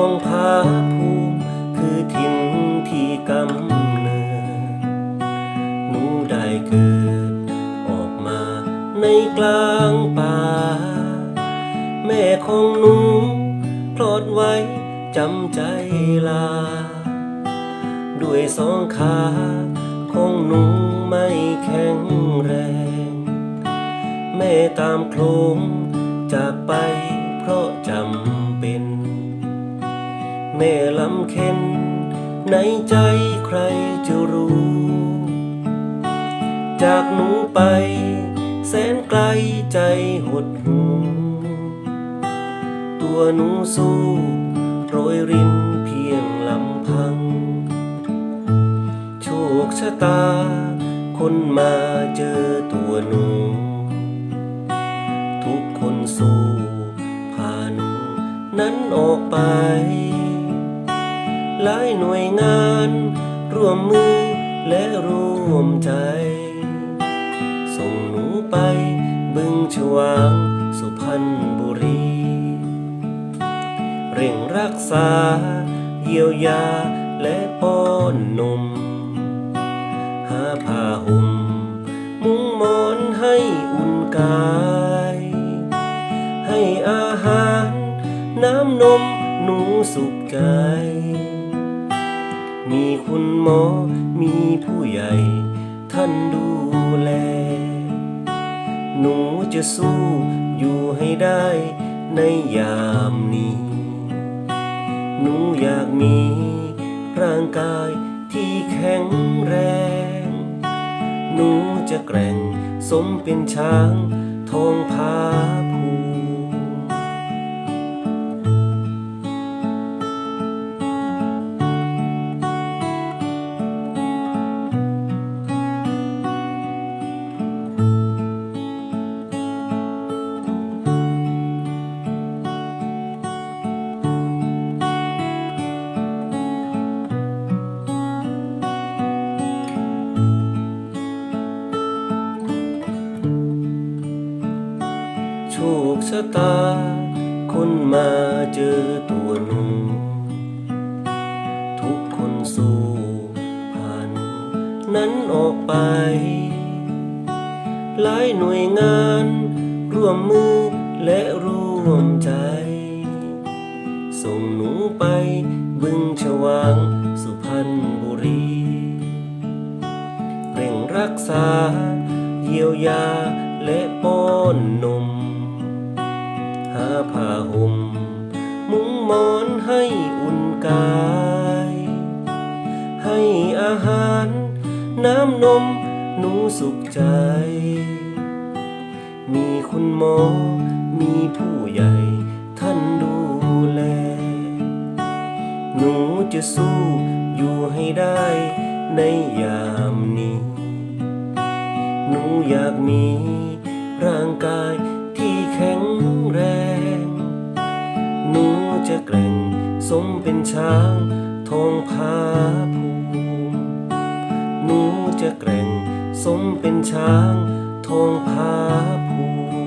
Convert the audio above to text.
องผาภูมิ คือทินที่กำเนิดหนูได้เกิด ออกมาในกลางป่า แม่ของหนูคลอดไว้จำใจลา ด้วยสองขาของหนูไม่แข็งแรง แม่ตามโคลงจากไปเพราะจำเป็น แม่ลำเค็นในใจใครจะรู้ จากหนูไป แสนไกลใจหดหูตัวหนูสู้โรยรินเพียงลำพัง โชคชะตา คนมาเจอตัวหนู ทุกคนสู้พาหนูนั้นออกไป หลายหน่วยงาน ร่วมมือและร่วมใจ ส่งหนูไปบึงฉวางสุพรรณบุรี เร่งรักษา เยียวยาและป้อนนม หาผ้าห่มมุ้งมอนให้อุ่นกาย ให้อาหารน้ำนมหนูสุขใจ มีคุณหมอ มีผู้ใหญ่ ท่านดูแล หนูจะสู้อยู่ให้ได้ในยามนี้ หนูอยากมีร่างกายที่แข็งแรง หนูจะแกร่งสมเป็นช้างทองผาภู โชคชะตา คนมาเจอตัวหนูทุกคนสู้ผ่านนั้นออกไป หลายหน่วยงานร่วมมือและร่วมใจ ส่งหนูไปบึงฉวางสุพรรณบุรี เร่งรักษา เยียวยาและป้อนนม หาผ้าห่มมุ้งมอนให้อุ่นกาย ให้อาหาร น้ำนมหนูสุขใจ มีคุณหมอ มีผู้ใหญ่ท่านดูแล หนูจะสู้อยู่ให้ได้ในยามนี้ หนูอยากมีร่างกาย หนูจะแกร่งสมเป็นช้างทองผาภูมิหนูจะแกร่งสมเป็นช้างทองผาภูมิ